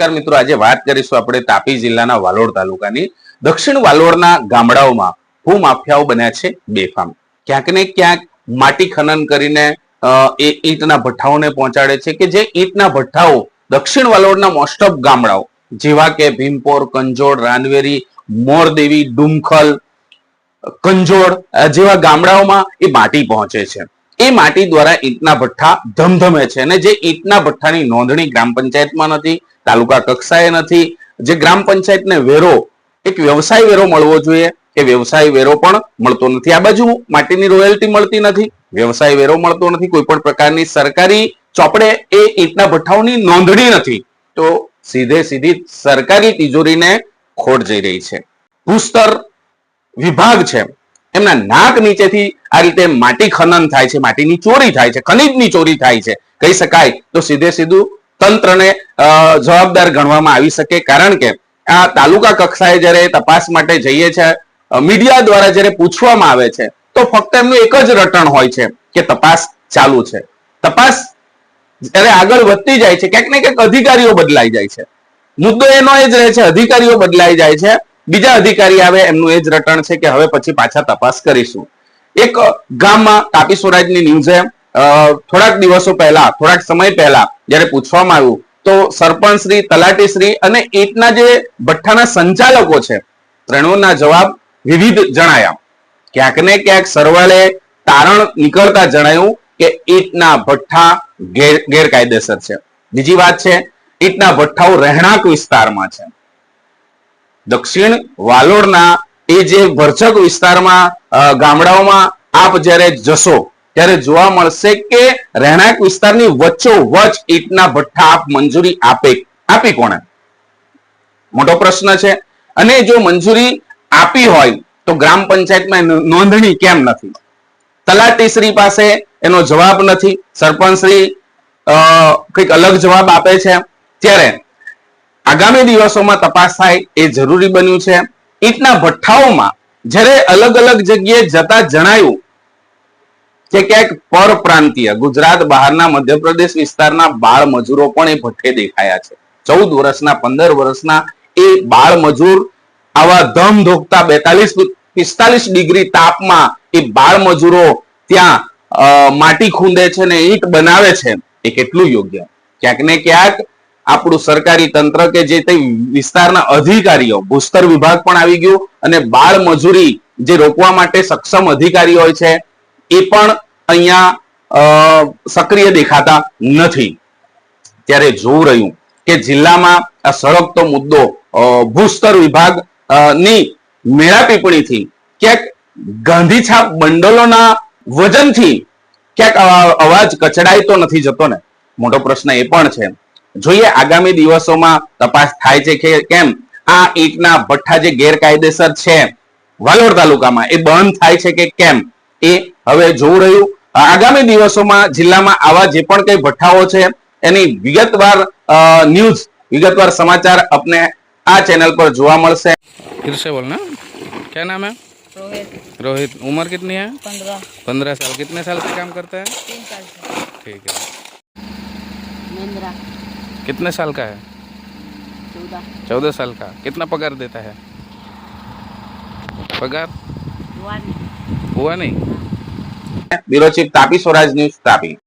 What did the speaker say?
નમસ્કાર મિત્રો, આજે વાત કરીશું આપણે તાપી જિલ્લાના વાલોડ તાલુકાની. દક્ષિણ વાલોડના ગામડાઓમાં ભૂમાફિયાઓ બન્યા છે બેફામ. ક્યાંક ને ક્યાંક માટી ખનન કરીને એ ઈંટના ભઠ્ઠાઓને પહોંચાડે છે કે જે ઈંટના ભઠ્ઠાઓ દક્ષિણ વાલોડના મોસ્ટ ઓફ ગામડાઓ, જેવા કે ભીમપોર કંજોડ રાનવેરી, મોરદેવી, ડુમખલ કંજોડ જેવા ગામડાઓમાં એ માટી પહોંચે છે. એ માટી દ્વારા ઈંટના ભઠ્ઠા ધમધમે છે અને જે ઈંટના ભઠ્ઠાની નોંધણી ગ્રામ પંચાયતમાં નથી, તાલુકા કક્ષાએ નથી, જે ગ્રામ પંચાયતને વેરો, એક વ્યવસાય વેરો મળવો જોઈએ, એ વ્યવસાય વેરો પણ મળતો નથી. આ બાજુ માટીની રોયલ્ટી મળતી નથી, વ્યવસાય વેરો મળતો નથી કોઈ પણ પ્રકારની સરકારી ચોપડે એ ઈંટના ભઠ્ઠાઓની નોંધણી નથી. તો સીધે સીધી સરકારી તિજોરીને ખોટ જઈ રહી છે. ભૂસ્તર વિભાગ છે. એમના નાક નીચેથી આ રીતે માટી ખનન થાય છે, માટીની ચોરી થાય છે, ખનીજની ચોરી થાય છે. કહી શકાય તો સીધે સીધું તંત્રને જવાબદાર ગણવામાં આવી શકે. કારણ કે આ તાલુકા કક્ષાએ જ્યારે તપાસ માટે જઈએ છે મીડિયા દ્વારા જ્યારે પૂછવામાં આવે છે, તો ફક્ત એમનું એક જ રટણ હોય છે કે તપાસ ચાલુ છે. તપાસ જ્યારે આગળ વધતી જાય છે, ક્યાંક ને ક્યાંક અધિકારીઓ બદલાઈ જાય છે. મુદ્દો એનો એ જ રહે છે, અધિકારીઓ બદલાઈ જાય છે બીજા અધિકારી આવે, એમનું એ જ રટણ છે કે હવે પછી પાછા તપાસ કરીશું. એક ગામમાં તાપી સ્વરાજની ન્યૂઝે થોડાક દિવસો પહેલા, થોડાક સમય પહેલા જ્યારે પૂછવામાં આવ્યું, તો સરપંચ શ્રી અને એટના જે ભઠ્ઠાના સંચાલકો છે ત્રણેયના જવાબ વિવિધ જણાયા. ક્યાંક ને ક્યાંક સરવાળે તારણ નીકળતા જણાયું કે ઈટના ભઠ્ઠા ગેર- ગેરકાયદેસર છે. બીજી વાત છે, ઈટના ભઠ્ઠાઓ રહેણાંક વિસ્તારમાં છે. દક્ષિણ વાલોડના એ જે ભરચક વિસ્તારમાં ગામડાઓમાં આપ જ્યારે જશો, ત્યારે જોવા મળશે કે રહેણાંક વિસ્તારની વચ્ચો વચ ઈંટના ભઠ્ઠા આપ મંજૂરી આપે, આપી કોણે? મોટો પ્રશ્ન છે. અને જો મંજૂરી આપી હોય, તો ગ્રામ પંચાયતમાં નોંધણી કેમ નથી? તલાટીશ્રી પાસે એનો જવાબ નથી. સરપંચશ્રી કંઈક અલગ જવાબ આપે છે. ત્યારે આગામી દિવસોમાં તપાસ થાય એ જરૂરી બન્યું છે. ઈટના ભઠ્ઠાઓમાં જ્યારે અલગ અલગ જગ્યાએ જતા જણાયું કે ક્યાંક પરપ્રાંતીય ગુજરાત બહારના મધ્યપ્રદેશ વિસ્તારના બાળ મજૂરો પણ એ ભઠ્ઠે દેખાયા છે. ચૌદ વર્ષના, પંદર વર્ષના એ બાળ મજૂર આવા ધમ ધોકતા બેતાલીસ પિસ્તાલીસ ડિગ્રી તાપમાં એ બાળ મજૂરો ત્યાં માટી ખૂંદે છે ને ઈંટ બનાવે છે. એ કેટલું યોગ્ય? ક્યાંક ને ક્યાંક આપણું સરકારી તંત્ર કે જે તે વિસ્તારના અધિકારીઓ, ભૂસ્તર વિભાગ પણ આવી ગયું અને બાળ મજૂરી જે રોકવા માટે સક્ષમ અધિકારી હોય છે, એ પણ અહીંયા સક્રિય દેખાતા નથી. ત્યારે જોવું રહ્યું કે જિલ્લામાં આ સળગતો મુદ્દો ભૂસ્તર વિભાગની મેળાપીપણીથી ક્યાંક ગાંધીછાપ બંડલોના વજનથી ક્યાંક અવાજ કચડાય તો નથી જતો ને? મોટો પ્રશ્ન એ પણ છે. જોઈએ આગામી દિવસોમાં તપાસ થાય છે કે કેમ આ ઈંટના ભઠ્ઠા જે ગેરકાયદેસર છે વાલોડ તાલુકામાં એ બંધ થાય છે કે કેમ એ હવે જોવું રહ્યું આગામી દિવસોમાં જિલ્લામાં આવા જે પણ કઈ ભઠ્ઠાઓ છે એની વિગતવાર અ, ન્યૂઝ વિગતવાર સમાચાર આપને આ ચેનલ પર જોવા મળશે फिर से बोलना क्या नाम है रोहित रोहित उम्र कितनी है पंद्रह पंद्रह साल कितने साल से काम करते हैं तीन साल से ठीक है महिंद्रा कितने साल का है? चौदह। साल का। कितना पगार देता है? पगार? हुआ नहीं। हाँ। Bureau chief Tapi Swaraj news Tapi.